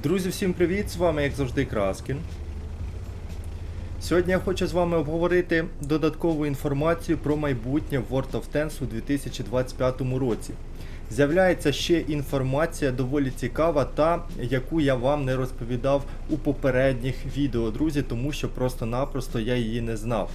Друзі, всім привіт! З вами, як завжди, Краскін. Сьогодні я хочу з вами обговорити додаткову інформацію про майбутнє World of Tanks у 2025 році. З'являється ще інформація доволі цікава, та яку я вам не розповідав у попередніх відео, друзі, тому що просто-напросто я її не знав.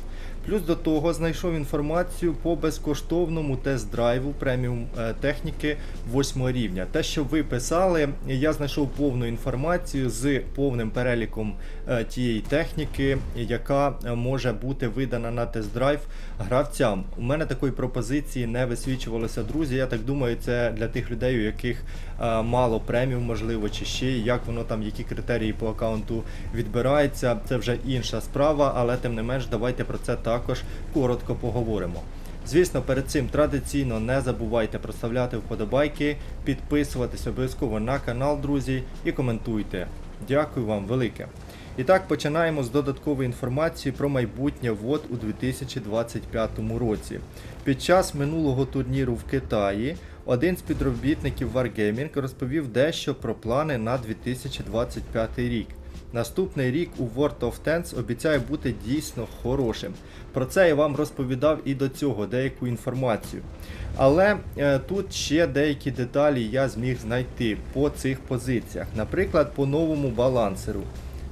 Плюс до того знайшов інформацію по безкоштовному тест-драйву преміум е, техніки 8 рівня. Те, що ви писали, я знайшов повну інформацію з повним переліком е, тієї техніки, яка е, може бути видана на тест-драйв гравцям. У мене такої пропозиції не висвічувалося, друзі. Я так думаю, це для тих людей, у яких мало преміум, можливо, чи ще як воно там, які критерії по аккаунту відбираються. Це вже інша справа, але тим не менш, давайте про це також коротко поговоримо. Звісно, перед цим традиційно не забувайте проставляти вподобайки, підписуватись обов'язково на канал, друзі, і коментуйте. Дякую вам велике. І так починаємо з додаткової інформації про майбутнє ВОД у 2025 році. Під час минулого турніру в Китаї один з підробітників Wargaming розповів дещо про плани на 2025 рік. Наступний рік у World of Tanks обіцяє бути дійсно хорошим. Про це я вам розповідав і до цього деяку інформацію. Але е, тут ще деякі деталі я зміг знайти по цих позиціях. Наприклад, по новому балансеру.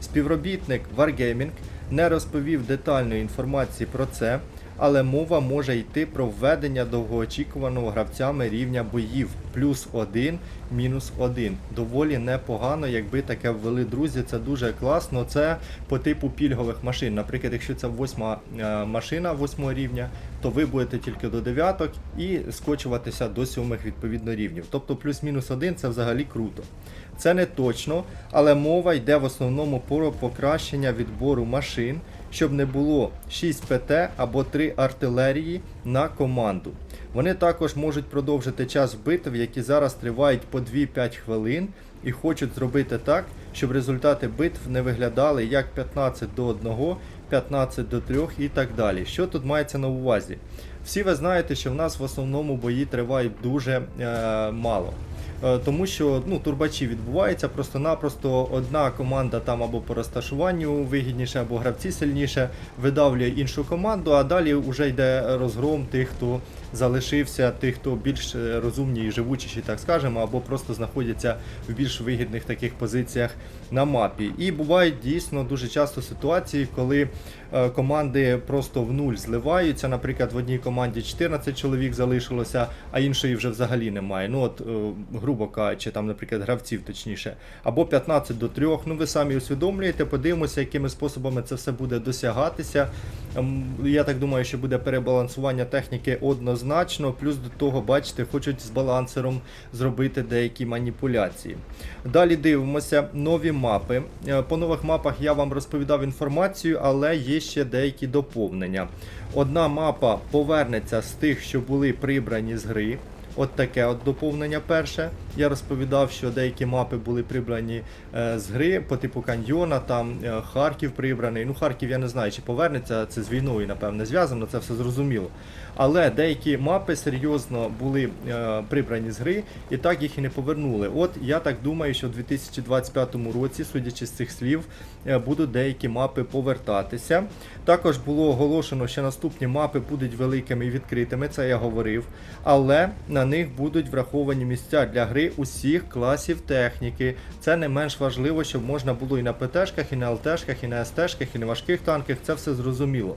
Співробітник Wargaming не розповів детальної інформації про це, але мова може йти про введення довгоочікуваного гравцями рівня боїв плюс 1, мінус 1. Доволі непогано, якби таке ввели друзі. Це дуже класно. Це по типу пільгових машин. Наприклад, якщо це восьма е, машина 8 рівня, то ви будете тільки до дев'яток і скочуватися до сьомих відповідно рівнів. Тобто плюс-мінус 1 це взагалі круто. Це не точно, але мова йде в основному про покращення відбору машин, щоб не було 6 ПТ або 3 артилерії на команду. Вони також можуть продовжити час битв, які зараз тривають по 2-5 хвилин, і хочуть зробити так, щоб результати битв не виглядали як 15 до 1, 15 до 3 і так далі. Що тут мається на увазі? Всі ви знаєте, що в нас в основному бої тривають дуже е, мало. Е, Тому що ну, турбачі відбуваються просто-напросто одна команда там або по розташуванню вигідніше, або гравці сильніше видавлює іншу команду, а далі вже йде розгром тих, хто залишився, тих, хто більш е, розумні і живучіші, так скажемо, або просто знаходяться в більш вигідних таких позиціях на мапі. І бувають дійсно дуже часто ситуації, коли е, команди просто в нуль зливаються. Наприклад, в одній команді 14 чоловік залишилося, а іншої вже взагалі немає. Ну от, е, грубо кажучи, там, наприклад, гравців точніше, або 15 до 3. Ну ви самі усвідомлюєте, подивимося, якими способами це все буде досягатися. Ем, Я так думаю, що буде перебалансування техніки однозначно. Плюс до того, бачите, хочуть з балансером зробити деякі маніпуляції. Далі дивимося нові мапи. Е, По нових мапах я вам розповідав інформацію, але є ще деякі доповнення. Одна мапа повернеться з тих, що були прибрані з гри. От таке от доповнення перше. Я розповідав, що деякі мапи були прибрані е, з гри по типу каньйона, там е, Харків прибраний. Ну, Харків я не знаю, чи повернеться, це з війною, напевне, зв'язано, це все зрозуміло. Але деякі мапи серйозно були е, прибрані з гри, і так їх і не повернули. От я так думаю, що в 2025 році, судячи з цих слів, будуть деякі мапи повертатися. Також було оголошено, що наступні мапи будуть великими і відкритими, це я говорив. Але на них будуть враховані місця для гри усіх класів техніки. Це не менш важливо, щоб можна було і на ПТшках, і на ЛТшках, і на СТшках, і на важких танках. Це все зрозуміло.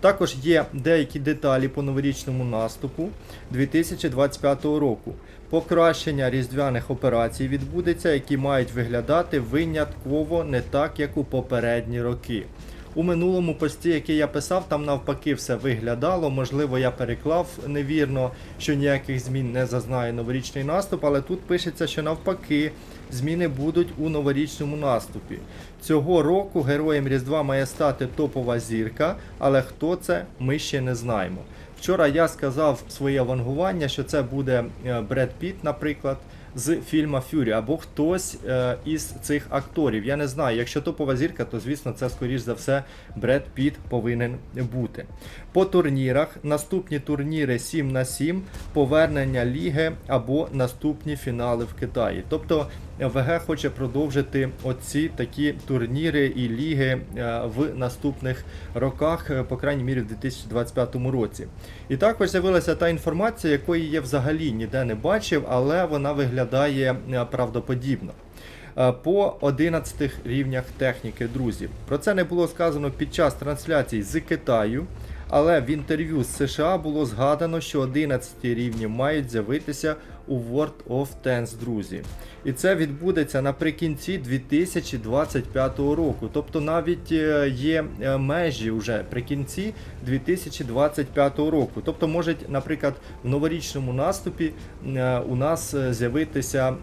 Також є деякі деталі по новорічному наступу 2025 року. Покращення різдвяних операцій відбудеться, які мають виглядати винятково не так, як у попередні роки. У минулому пості, який я писав, там навпаки все виглядало. Можливо, я переклав невірно, що ніяких змін не зазнає новорічний наступ, але тут пишеться, що навпаки зміни будуть у новорічному наступі. Цього року героєм Різдва має стати топова зірка, але хто це, ми ще не знаємо. Вчора я сказав своє вангування, що це буде е, Бред Піт, наприклад, з фільма Фюрі, або хтось е, із цих акторів. Я не знаю. Якщо топова зірка, то звісно це скоріш за все Бред Піт повинен бути. По турнірах наступні турніри 7 на 7, повернення ліги або наступні фінали в Китаї. Тобто ВГ хоче продовжити оці такі турніри і ліги е, в наступних роках, е, по крайній мірі в 2025 році. І також з'явилася та інформація, якої я взагалі ніде не бачив, але вона виглядає е, правдоподібно. По 11 рівнях техніки, друзі. Про це не було сказано під час трансляцій з Китаю, але в інтерв'ю з США було згадано, що 11 рівні мають з'явитися у World of Tanks, друзі. І це відбудеться наприкінці 2025 року. Тобто навіть е, є е, межі вже при кінці 2025 року. Тобто, може, наприклад, в новорічному наступі е, у нас з'явитися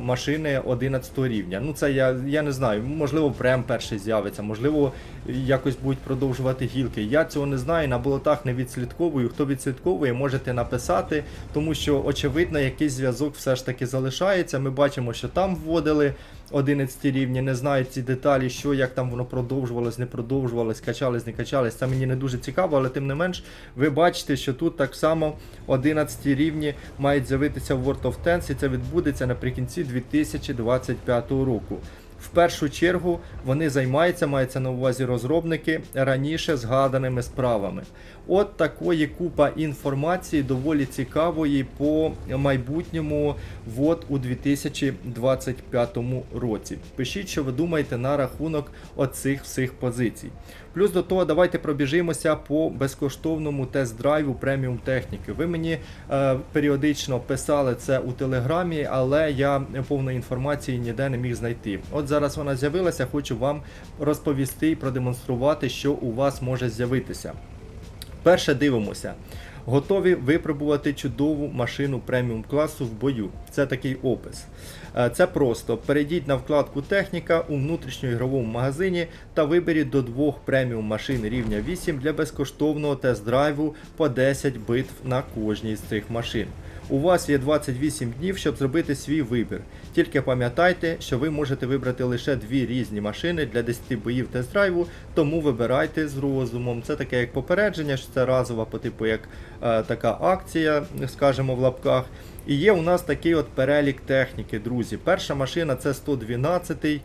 машини 11 рівня. Ну це я, я не знаю. Можливо, прем перший з'явиться, можливо, якось будуть продовжувати гілки. Я цього не знаю. На болотах не відслідковую. Хто відслідковує, можете написати, тому що очевидно, якийсь зв'язок все ж таки залишається. Ми бачимо, що там вводили 11 рівні, не знаю ці деталі, що як там воно продовжувалось, не продовжувалось, качались, не качались. Це мені не дуже цікаво, але тим не менш, ви бачите, що тут так само 11 рівні мають з'явитися в World of Tanks, і це відбудеться наприкінці 2025 року. В першу чергу вони займаються, мається на увазі розробники раніше згаданими справами. От такої купа інформації доволі цікавої по майбутньому вот у 2025 році. Пишіть, що ви думаєте на рахунок оцих всіх позицій. Плюс до того, давайте пробіжимося по безкоштовному тест-драйву преміум техніки. Ви мені е, періодично писали це у телеграмі, але я повної інформації ніде не міг знайти. От зараз вона з'явилася, хочу вам розповісти і продемонструвати, що у вас може з'явитися. Перше дивимося. Готові випробувати чудову машину преміум класу в бою. Це такий опис. Е, Це просто. Перейдіть на вкладку Техніка у внутрішньоігровому магазині та виберіть до двох преміум машин рівня 8 для безкоштовного тест-драйву по 10 битв на кожній з цих машин. У вас є 28 днів, щоб зробити свій вибір. Тільки пам'ятайте, що ви можете вибрати лише дві різні машини для 10 боїв тест-драйву, тому вибирайте з розумом. Це таке як попередження, що це разова по типу як е, така акція, скажімо, в лапках. І є у нас такий от перелік техніки, друзі. Перша машина це 112.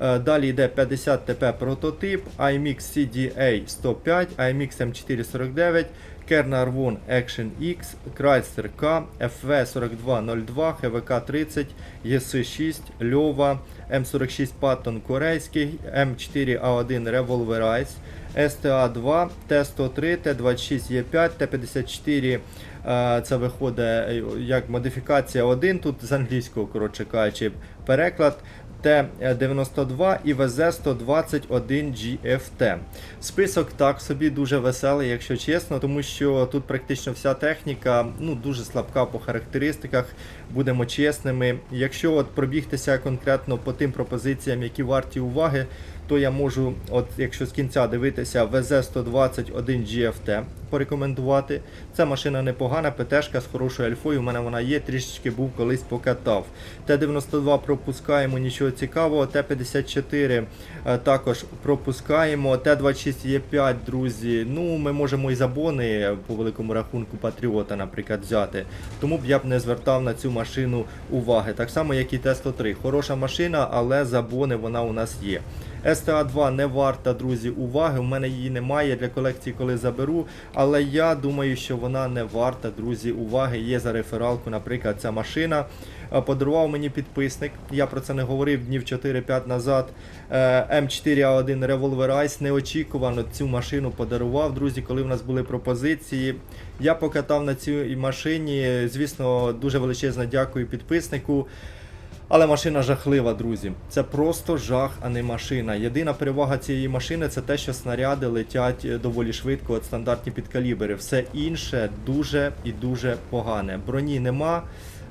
Е, Далі йде 50 ТП прототип, IMX CDA 105, IMX M449, Kernel Arvon Action X, Chrysler K, FV4202, ХВК 30, ES6, Льова, М46 Patton корейський, М4А1 Revolverize, STA2, Т103, Т26Е5, Т54. е, Це виходить е, як модифікація 1, тут з англійського, коротше кажучи, переклад. Т-92 і ВЗ-121 GFT. Список так собі дуже веселий, якщо чесно, тому що тут практично вся техніка ну, дуже слабка по характеристиках, будемо чесними. Якщо от пробігтися конкретно по тим пропозиціям, які варті уваги, то я можу, от якщо з кінця дивитися, ВЗ-121 GFT порекомендувати. Це машина непогана, ПТшка з хорошою альфою. У мене вона є, трішечки був колись покатав. Т-92 пропускаємо, нічого цікавого. Т-54 е, також пропускаємо. Т-26 Е5, друзі. Ну, ми можемо і забони по великому рахунку Патріота, наприклад, взяти. Тому б я б не звертав на цю машину уваги. Так само, як і Т-103. Хороша машина, але забони вона у нас є. СТА-2 не варта, друзі, уваги. У мене її немає для колекції, коли заберу. Але я думаю, що вона не варта, друзі, уваги. Є за рефералку, наприклад, ця машина. Е, Подарував мені підписник. Я про це не говорив днів 4-5 назад. Е, М4А1 Revolverize неочікувано цю машину подарував. Друзі, коли в нас були пропозиції. Я покатав на цій машині. Звісно, дуже величезне дякую підписнику. Але машина жахлива, друзі. Це просто жах, а не машина. Єдина перевага цієї машини це те, що снаряди летять е, доволі швидко, от стандартні підкалібери. Все інше дуже і дуже погане. Броні нема.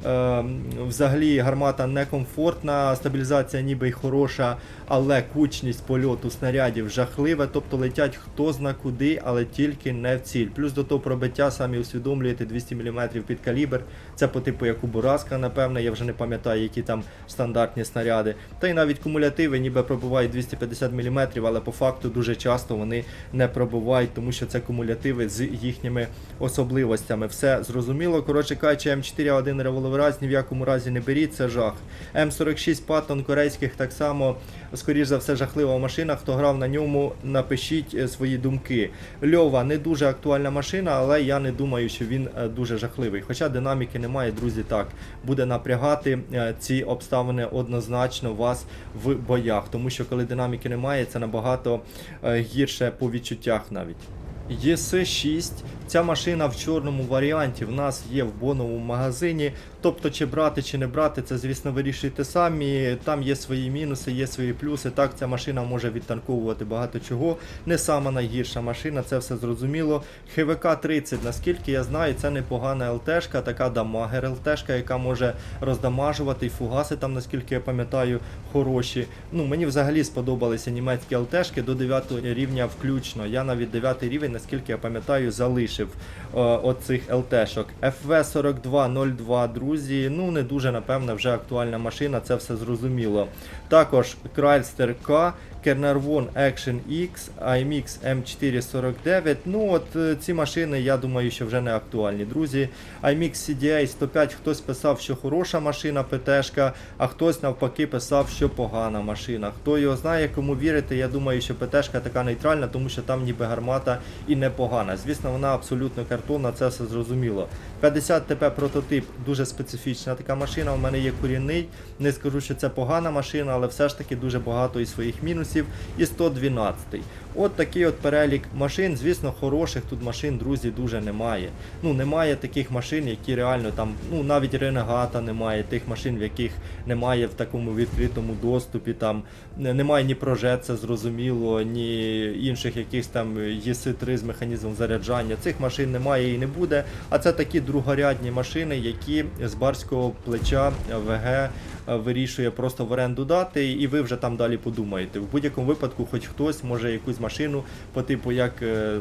Е, взагалі гармата некомфортна, стабілізація ніби й хороша, але кучність польоту снарядів жахлива, тобто летять хто зна куди, але тільки не в ціль. Плюс до того пробиття, самі усвідомлюєте 200 мм під калібр. Це по типу як у Бураска, напевне, я вже не пам'ятаю, які там стандартні снаряди. Та й навіть кумулятиви ніби пробивають 250 мм, але по факту дуже часто вони не пробивають, тому що це кумулятиви з їхніми особливостями. Все зрозуміло. Коротше кажучи, М4А1 Revolver вираз ні в якому разі не беріть, це жах. М46 Паттон корейських так само, скоріш за все, жахлива машина. Хто грав на ньому, напишіть е, свої думки. Льова не дуже актуальна машина, але я не думаю, що він е, дуже жахливий. Хоча динаміки немає, друзі, так буде напрягати е, ці обставини однозначно вас в боях, тому що коли динаміки немає, це набагато гірше по відчуттях навіть. ЄС6, ця машина в чорному варіанті в нас є в боновому магазині. Тобто, чи брати, чи не брати, це, звісно, вирішуйте самі. Там є свої мінуси, є свої плюси. Так, ця машина може відтанковувати багато чого. Не сама найгірша машина, це все зрозуміло. ХВК 30, наскільки я знаю, це непогана ЛТшка, така дамагер ЛТшка, яка може роздамажувати і фугаси там, наскільки я пам'ятаю, хороші. Ну, мені взагалі сподобалися німецькі ЛТшки до 9 рівня включно. Я навіть 9 рівень, наскільки я пам'ятаю, залишив оцих оцих ЛТшок. FV4202, друзі, ну не дуже, напевно, вже актуальна машина, це все зрозуміло. Також Крайстер K, Caernarvon Action X, IMX M449. Ну от е, ці машини, я думаю, що вже не актуальні, друзі. IMX CDA 105, хтось писав, що хороша машина, ПТшка, а хтось навпаки писав, що погана машина. Хто його знає, кому вірити, я думаю, що ПТшка така нейтральна, тому що там ніби гармата і непогана. Звісно, вона абсолютно картонна, це все зрозуміло. 50 ТП прототип дуже специфічна така машина. У мене є корінний. Не скажу, що це погана машина, але все ж таки дуже багато і своїх мінусів. І 112. От такий от перелік машин. Звісно, хороших тут машин, друзі, дуже немає. Ну, немає таких машин, які реально там, ну навіть ренегата немає, тих машин, в яких немає в такому відкритому доступі. Там немає ні прожет, це зрозуміло, ні інших якихось там ЄС-3 з механізмом заряджання. Цих машин немає і не буде. А це такі другорядні машини, які з барського плеча ВГ е, вирішує просто в оренду дати, і ви вже там далі подумаєте. В будь-якому випадку, хоч хтось може якусь машину по типу як е,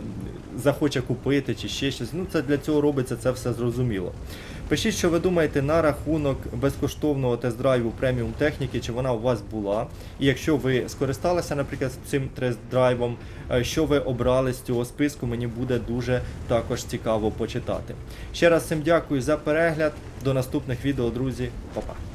захоче купити чи ще щось. Ну це для цього робиться, це все зрозуміло. Пишіть, що ви думаєте на рахунок безкоштовного тест-драйву преміум техніки, чи вона у вас була. І якщо ви скористалися, наприклад, цим тест-драйвом, е, що ви обрали з цього списку, мені буде дуже також цікаво почитати. Ще раз всім дякую за перегляд. До наступних відео, друзі. Па-па.